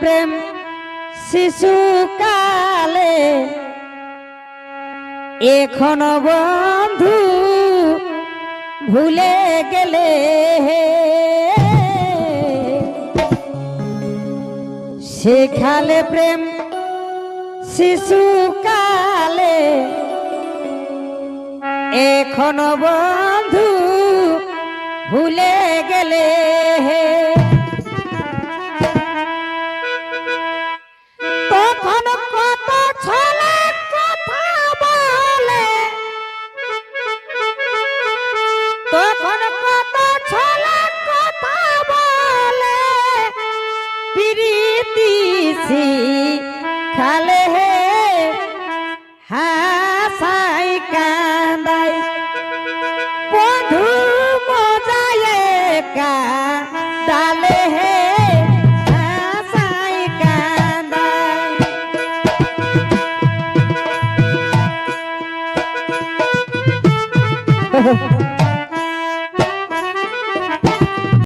প্রেম শিশুকালে এখন বন্ধু ভুলে গেলে সেখালে প্রেম শিশুকালে এখন বন্ধু ভুলে গেলে প্রীতি খালে হে হাসাই কান্দাই। বন্ধু মজায়ে কা ডালে হে হাসাই কান্দাই।